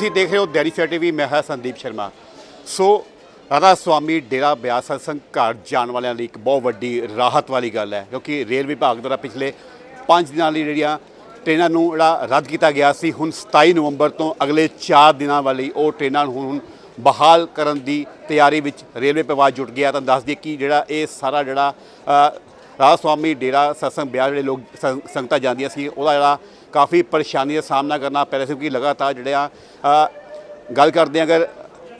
ਤੁਸੀਂ ਦੇਖ ਰਹੇ ਹੋ ਦੈਰੀ ਸਰ ਟੀਵੀ, ਮੈਂ ਹਾਂ ਸੰਦੀਪ ਸ਼ਰਮਾ। ਸੋ ਰਾਧਾ ਸਵਾਮੀ ਡੇਰਾ ਬਿਆਸ ਸਤਸੰਗ ਘਰ ਜਾਣ ਵਾਲਿਆਂ ਲਈ ਇੱਕ ਬਹੁਤ ਵੱਡੀ ਰਾਹਤ ਵਾਲੀ ਗੱਲ ਹੈ, ਕਿਉਂਕਿ ਰੇਲ ਵਿਭਾਗ ਦੁਆਰਾ ਪਿਛਲੇ 5 ਦਿਨਾਂ ਲਈ ਜਿਹੜੀਆਂ ਟ੍ਰੇਨਾਂ ਨੂੰ ਜਿਹੜਾ ਰੱਦ ਕੀਤਾ ਗਿਆ ਸੀ, ਹੁਣ 27 ਨਵੰਬਰ ਤੋਂ ਅਗਲੇ 4 ਦਿਨਾਂ ਵਾਲੀ ਉਹ ਟ੍ਰੇਨਾਂ ਨੂੰ ਹੁਣ ਬਹਾਲ ਕਰਨ ਦੀ ਤਿਆਰੀ ਵਿੱਚ ਰੇਲਵੇ ਵਿਭਾਗ ਜੁਟ ਗਿਆ। ਤਾਂ ਦੱਸ ਦਈਏ ਕਿ ਜਿਹੜਾ ਇਹ ਸਾਰਾ ਜਿਹੜਾ ਰਾਜ ਸਵਾਮੀ ਡੇਰਾ ਸਤਸੰਗ ਬਿਆਸ ਜਿਹੜੇ ਲੋਕ ਸੰਗਤਾਂ ਜਾਂਦੀਆਂ ਸੀ ਉਹਦਾ ਜਿਹੜਾ ਕਾਫੀ ਪਰੇਸ਼ਾਨੀ ਦਾ ਸਾਹਮਣਾ ਕਰਨਾ ਪੈ ਰਿਹਾ ਸੀ ਕਿ ਲਗਾਤਾਰ ਜਿਹੜਿਆ ਅ, ਗੱਲ ਕਰਦੇ ਹਾਂ ਅਗਰ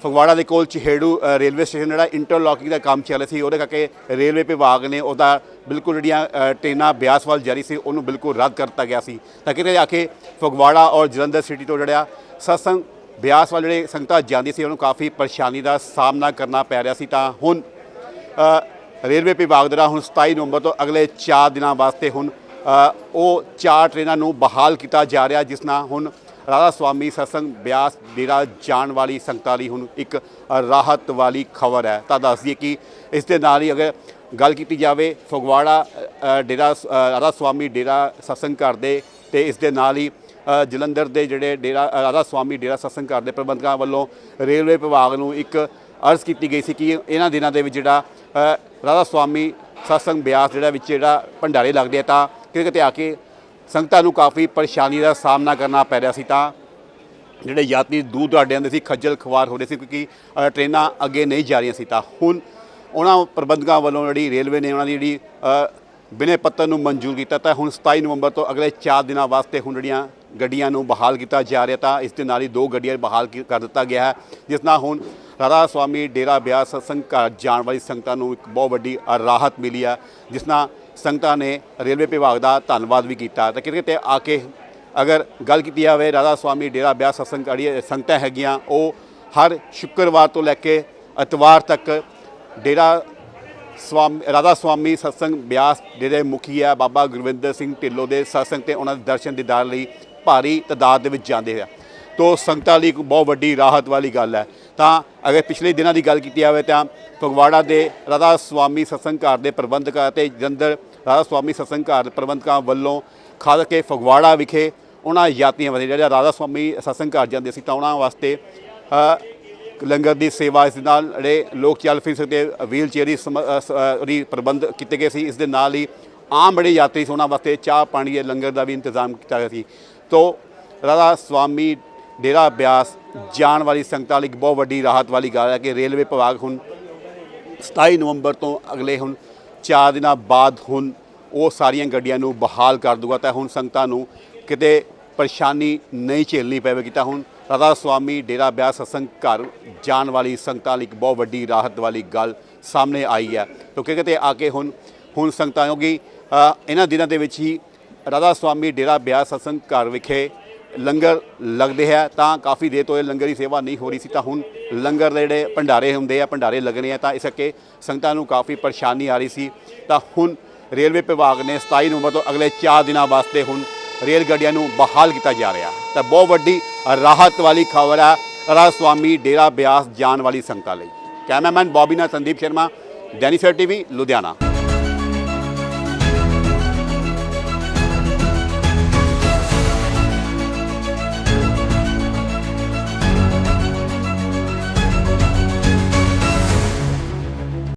ਫਗਵਾੜਾ ਦੇ ਕੋਲ ਚਿਹੜੂ ਰੇਲਵੇ ਸਟੇਸ਼ਨ ਜਿਹੜਾ ਇੰਟਰਲੋਕਿੰਗ ਦਾ ਕੰਮ ਚੱਲ ਰਿਹਾ ਸੀ ਉਹਦੇ ਕਰਕੇ ਰੇਲਵੇ ਵਿਭਾਗ ਨੇ ਉਹਦਾ ਬਿਲਕੁਲ ਜਿਹੜੀਆਂ ਟ੍ਰੇਨਾਂ ਬਿਆਸ ਵੱਲ ਜਾਰੀ ਸੀ ਉਹਨੂੰ ਬਿਲਕੁਲ ਰੱਦ ਕਰ ਦਿੱਤਾ ਗਿਆ ਸੀ। ਤਾਂ ਕਿਤੇ ਜਾ ਕੇ ਫਗਵਾੜਾ ਔਰ ਜਲੰਧਰ ਸਿਟੀ ਤੋਂ ਜਿਹੜਾ ਸਤਸੰਗ ਬਿਆਸ ਵੱਲ ਜਿਹੜੇ ਸੰਗਤਾਂ ਜਾਂਦੀ ਸੀ ਉਹਨੂੰ ਕਾਫੀ ਪਰੇਸ਼ਾਨੀ ਦਾ ਸਾਹਮਣਾ ਕਰਨਾ ਪੈ ਰਿਹਾ ਸੀ ਤਾਂ ਹੁਣ ਰੇਲਵੇ ਵਿਭਾਗ ਦੁਆਰਾ ਹੁਣ 27 ਨਵੰਬਰ ਤੋਂ ਅਗਲੇ 4 ਦਿਨਾਂ ਵਾਸਤੇ ਹੁਣ ਉਹ ਚਾਰ ਟ੍ਰੇਨਾਂ ਨੂੰ ਬਹਾਲ ਕੀਤਾ ਜਾ ਰਿਹਾ, ਜਿਸ ਨਾਲ ਹੁਣ ਰਾਧਾ ਸੁਆਮੀ ਸਤਸੰਗ ਬਿਆਸ ਡੇਰਾ ਜਾਣ ਵਾਲੀ ਸੰਗਤਾਂ ਲਈ ਹੁਣ ਇੱਕ ਰਾਹਤ ਵਾਲੀ ਖਬਰ ਹੈ। ਤਾਂ ਦੱਸ ਦਈਏ ਕਿ ਇਸ ਦੇ ਨਾਲ ਹੀ ਅਗਰ ਗੱਲ ਕੀਤੀ ਜਾਵੇ, ਫਗਵਾੜਾ ਡੇਰਾ ਰਾਧਾ ਸੁਆਮੀ ਡੇਰਾ ਸਤਸੰਗ ਘਰ ਦੇ ਤੇ ਇਸ ਦੇ ਨਾਲ ਹੀ ਜਲੰਧਰ ਦੇ ਜਿਹੜੇ ਡੇਰਾ ਰਾਧਾ ਸੁਆਮੀ ਡੇਰਾ ਸਤਸੰਗ ਘਰ ਦੇ ਪ੍ਰਬੰਧਕਾਂ ਵੱਲੋਂ ਰੇਲਵੇ ਵਿਭਾਗ ਨੂੰ ਇੱਕ ਅਰਜ਼ ਕੀਤੀ ਗਈ ਸੀ ਕਿ ਇਹਨਾਂ ਦਿਨਾਂ ਦੇ ਵਿੱਚ ਜਿਹੜਾ ਰਾਧਾ ਸੁਆਮੀ ਸਤਸੰਗ ਬਿਆਸ ਜਿਹੜਾ ਵਿੱਚ ਜਿਹੜਾ ਭੰਡਾਰੇ ਲੱਗਦੇ ਆ ਤਾਂ ਕਿਤੇ ਕਿਤੇ ਆ ਕੇ ਸੰਗਤਾਂ ਨੂੰ ਕਾਫੀ ਪਰੇਸ਼ਾਨੀ ਦਾ ਸਾਹਮਣਾ ਕਰਨਾ ਪੈ ਰਿਹਾ ਸੀ ਤਾਂ ਜਿਹੜੇ ਯਾਤਰੀ ਦੂਰ ਦਰਾਡੇ ਆਉਂਦੇ ਸੀ ਖੱਜਲ ਖਵਾਰ ਹੋ ਰਹੇ ਸੀ ਕਿਉਂਕਿ ਅ, ਟ੍ਰੇਨਾਂ ਅੱਗੇ ਨਹੀਂ ਜਾ ਰਹੀਆਂ ਸੀ ਤਾਂ ਹੁਣ ਉਹਨਾਂ ਪ੍ਰਬੰਧਕਾਂ ਵੱਲੋਂ ਜਿਹੜੀ ਰੇਲਵੇ ਨੇ ਉਹਨਾਂ ਦੀ ਜਿਹੜੀ ਅ, ਬਿਨੇ ਪੱਤਰ ਨੂੰ ਮਨਜ਼ੂਰ ਕੀਤਾ ਤਾਂ ਹੁਣ 27 ਨਵੰਬਰ ਤੋਂ ਅਗਲੇ 4 ਦਿਨਾਂ ਵਾਸਤੇ ਹੁਣ ਜਿਹੜੀਆਂ ਗੱਡੀਆਂ ਨੂੰ ਬਹਾਲ ਕੀਤਾ ਜਾ ਰਿਹਾ ਤਾਂ ਇਸ ਦੇ ਨਾਲ ਹੀ ਦੋ ਗੱਡੀਆਂ ਬਹਾਲ ਕੀ- ਕਰ ਦਿੱਤਾ ਗਿਆ ਹੈ ਜਿਸ ਨਾਲ ਹੁਣ ਰਾਧਾ ਸੁਆਮੀ ਡੇਰਾ ਬਿਆਸ ਸਤਸੰਗ ਘਰ ਜਾਣ ਵਾਲੀ ਸੰਗਤਾਂ ਨੂੰ ਇੱਕ ਬਹੁਤ ਵੱਡੀ ਰਾਹਤ ਮਿਲੀ ਆ ਜਿਸ ਨਾਲ ਸੰਗਤਾਂ ਨੇ ਰੇਲਵੇ ਵਿਭਾਗ ਦਾ ਧੰਨਵਾਦ ਵੀ ਕੀਤਾ। ਤਾਂ ਕਿਤੇ ਕਿਤੇ ਆ ਕੇ ਅਗਰ ਗੱਲ ਕੀਤੀ ਜਾਵੇ, ਰਾਧਾ ਸੁਆਮੀ ਡੇਰਾ ਬਿਆਸ ਸਤਸੰਗ ਜਿਹੜੀ ਸੰਗਤਾਂ ਹੈਗੀਆਂ, ਉਹ ਹਰ ਸ਼ੁੱਕਰਵਾਰ ਤੋਂ ਲੈ ਕੇ ਐਤਵਾਰ ਤੱਕ ਡੇਰਾ ਸਵਾਮੀ ਰਾਧਾ ਸਵਾਮੀ ਸਤਸੰਗ ਬਿਆਸ ਜਿਹੜੇ ਮੁਖੀ ਹੈ, ਬਾਬਾ ਗੁਰਵਿੰਦਰ ਸਿੰਘ ਢਿੱਲੋਂ ਦੇ ਸਤਸੰਗ ਤੇ ਉਹਨਾਂ ਦੇ ਦਰਸ਼ਨ ਦੀਦਾਰ ਲਈ ਭਾਰੀ ਤਦਾਦ ਦੇ ਵਿੱਚ ਜਾਂਦੇ ਆ। ਤੋ ਸੰਗਤਾਂ ਲਈ ਇੱਕ ਬਹੁਤ ਵੱਡੀ ਰਾਹਤ ਵਾਲੀ ਗੱਲ ਹੈ। ਤਾਂ ਅਗਰ ਪਿਛਲੇ ਦਿਨਾਂ ਦੀ ਗੱਲ ਕੀਤੀ ਜਾਵੇ ਤਾਂ ਫਗਵਾੜਾ ਦੇ ਰਾਧਾ ਸੁਆਮੀ ਸਤਸੰਗ ਘਰ ਦੇ ਪ੍ਰਬੰਧਕਾਂ ਅਤੇ ਜਲੰਧਰ ਰਾਧਾ ਸੁਆਮੀ ਸਤਸੰਗ ਘਰ ਪ੍ਰਬੰਧਕਾਂ ਵੱਲੋਂ ਖਾਸ ਕੇ ਫਗਵਾੜਾ ਵਿਖੇ ਉਹਨਾਂ ਯਾਤਰੀਆਂ ਵਾਸਤੇ ਜਿਹੜਾ ਰਾਧਾ ਸੁਆਮੀ ਸਤਸੰਗ ਘਰ ਜਾਂਦੇ ਸੀ ਤਾਂ ਉਹਨਾਂ ਵਾਸਤੇ ਲੰਗਰ ਦੀ ਸੇਵਾ ਇਸ ਦੇ ਨਾਲ ਜਿਹੜੇ ਲੋਕ ਚੱਲ ਫਿਰ ਸਕਦੇ, ਵੀਲ ਚੇਅਰ ਦੀ ਸਮ- ਸ- ਉਹਦੀ ਪ੍ਰਬੰਧ ਕੀਤੇ ਗਏ ਸੀ। ਇਸ ਦੇ ਨਾਲ ਹੀ ਆਮ ਬੜੇ ਯਾਤਰੀ ਸੀ ਉਹਨਾਂ ਵਾਸਤੇ ਚਾਹ ਪਾਣੀ ਦੇ ਲੰਗਰ ਦਾ ਵੀ ਇੰਤਜ਼ਾਮ ਕੀਤਾ ਗਿਆ ਸੀ। ਤੋ ਰਾਧਾ ਸੁਆਮੀ ਡੇਰਾ ਬਿਆਸ ਜਾਣ ਵਾਲੀ ਸੰਗਤਾਂ ਲਈ ਇੱਕ ਬਹੁਤ ਵੱਡੀ ਰਾਹਤ ਵਾਲੀ ਗੱਲ ਹੈ ਕਿ ਰੇਲਵੇ ਵਿਭਾਗ ਹੁਣ 27 ਨਵੰਬਰ ਤੋਂ ਅਗਲੇ ਹੁਣ 4 ਦਿਨਾਂ ਬਾਅਦ ਹੁਣ ਉਹ ਸਾਰੀਆਂ ਗੱਡੀਆਂ ਨੂੰ ਬਹਾਲ ਕਰ ਦੂਗਾ ਤਾਂ ਹੁਣ ਸੰਗਤਾਂ ਨੂੰ ਕਿਤੇ ਪਰੇਸ਼ਾਨੀ ਨਹੀਂ ਝੇਲਣੀ ਪਵੇਗੀ ਤਾਂ ਹੁਣ ਰਾਧਾ ਸੁਆਮੀ ਡੇਰਾ ਬਿਆਸ ਸਤਸੰਗ ਘਰ ਜਾਣ ਵਾਲੀ ਸੰਗਤਾਂ ਲਈ ਇੱਕ ਬਹੁਤ ਵੱਡੀ ਰਾਹਤ ਵਾਲੀ ਗੱਲ ਸਾਹਮਣੇ ਆਈ ਹੈ। ਕਿਉਂਕਿ ਕਿਤੇ ਆ ਕੇ ਹੁਣ ਹੁਣ ਸੰਗਤਾਂ ਕਿਉਂਕਿ ਅ, ਇਹਨਾਂ ਦਿਨਾਂ ਦੇ ਵਿੱਚ ਹੀ ਰਾਧਾ ਸੁਆਮੀ ਡੇਰਾ ਬਿਆਸ ਸਤਸੰਗ ਘਰ ਵਿਖੇ ਲੰਗਰ ਲੱਗਦੇ ਹੈ, ਤਾਂ ਕਾਫੀ ਦੇਰ ਤੋਂ ਇਹ ਲੰਗਰ ਦੀ ਸੇਵਾ ਨਹੀਂ ਹੋ ਰਹੀ ਸੀ, ਤਾਂ ਹੁਣ ਲੰਗਰ ਦੇ ਜਿਹੜੇ ਭੰਡਾਰੇ ਹੁੰਦੇ ਆ, ਭੰਡਾਰੇ ਲੱਗਣੇ ਆ, ਤਾਂ ਇਸ ਕਰਕੇ ਸੰਗਤਾਂ ਨੂੰ ਕਾਫੀ ਪਰੇਸ਼ਾਨੀ ਆ ਰਹੀ ਸੀ। ਤਾਂ ਹੁਣ ਰੇਲਵੇ ਵਿਭਾਗ ਨੇ 27 ਨਵੰਬਰ ਤੋਂ ਅਗਲੇ 4 ਦਿਨਾਂ ਵਾਸਤੇ ਹੁਣ ਰੇਲ ਗੱਡੀਆਂ ਨੂੰ ਬਹਾਲ ਕੀਤਾ ਜਾ ਰਿਹਾ। ਤਾਂ ਬਹੁਤ ਵੱਡੀ ਰਾਹਤ ਵਾਲੀ ਖਬਰ ਹੈ ਰਾਧਾ ਸੁਆਮੀ ਡੇਰਾ ਬਿਆਸ ਜਾਣ ਵਾਲੀ ਸੰਗਤਾਂ ਲਈ। ਕੈਮਰਾਮੈਨ ਬੌਬੀ ਨਾਲ ਸੰਦੀਪ ਸ਼ਰਮਾ, ਡੈਨੀਸਰ ਟੀਵੀ, ਲੁਧਿਆਣਾ।